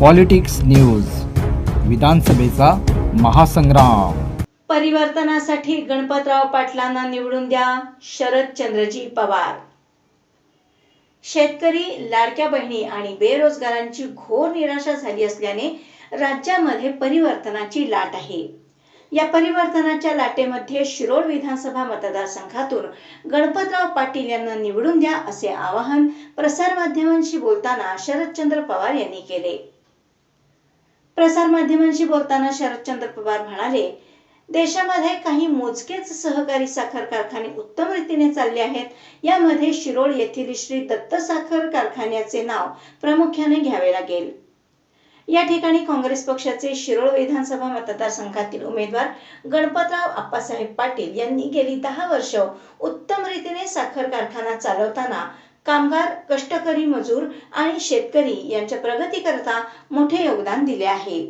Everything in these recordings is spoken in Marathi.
Politics news विधानसभेचा महासंग्राम. परिवर्तनासाठी गणपतराव पाटलांना निवडून द्या शरदचंद्रजी पवार. शेतकरी लाडक्या बहिणी आणि बेरोजगारांची घोर निराशा झाली असल्याने राज्यामध्ये परिवर्तनाची लाट आहे. या परिवर्तनाच्या लाटेमध्ये शिरोळ विधानसभा मतदारसंघातून गणपतराव पाटील यांना निवडून द्या असे आवाहन प्रसारमाध्यमांशी बोलताना शरदचंद्र पवार यांनी केले. प्रसारमाध्यमांशी बोलताना शरदचंद्र पवार म्हणाले देशामध्ये काही मोजकेच सहकारी साखर कारखाने उत्तम रीतीने चालले आहेत. यामध्ये शिरोळ येथील श्री दत्त साखर कारखान्याचे नाव प्रामुख्याने घ्यावे लागेल. या ठिकाणी काँग्रेस पक्षाचे शिरोळ विधानसभा मतदारसंघातील उमेदवार गणपतराव आप्पासाहेब पाटील यांनी गेली दहा वर्ष उत्तम रीतीने साखर कारखाना चालवताना कामगार कष्टकरी मजूर आणि शेतकरी यांच्या प्रगतीकरता मोठे योगदान दिले आहे.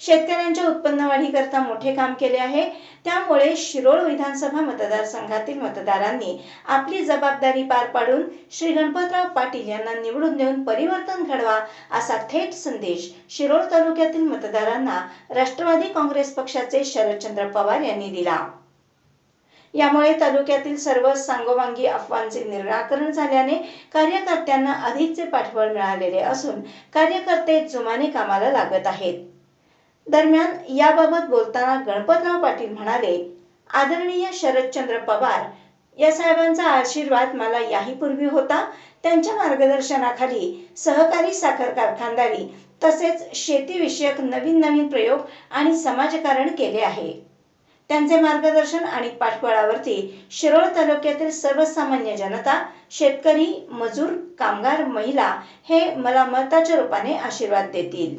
शेतकऱ्यांच्या उत्पन्न वाढीकरता मोठे काम केले आहे. त्यामुळे शिरोळ विधानसभा मतदारसंघातील मतदारांनी आपली जबाबदारी पार पाडून श्री गणपतराव पाटील यांना निवडून देऊन परिवर्तन घडवा असा थेट संदेश शिरोळ तालुक्यातील मतदारांना राष्ट्रवादी काँग्रेस पक्षाचे शरदचंद्र पवार यांनी दिला. यामुळे तालुक्यातील सर्व सांगोवांगी अफवांचे निराकरण झाल्याने कार्यकर्त्यांना अधिकचे पाठबळ मिळालेले असून कार्यकर्ते जोमाने कामाला लागत आहेत. दरम्यान याबाबत बोलताना गणपतराव पाटील म्हणाले आदरणीय शरदचंद्र पवार या साहेबांचा आशीर्वाद मला याहीपूर्वी होता. त्यांच्या मार्गदर्शनाखाली सहकारी साखर कारखानदारी तसेच शेतीविषयक नवीन नवीन प्रयोग आणि समाजकारण केले आहे. त्यांचे मार्गदर्शन आणि पाठबळावरती शिरोळ तालुक्यातील सर्वसामान्य जनता शेतकरी मजूर कामगार महिला हे मला मताच्या रूपाने आशीर्वाद देतील.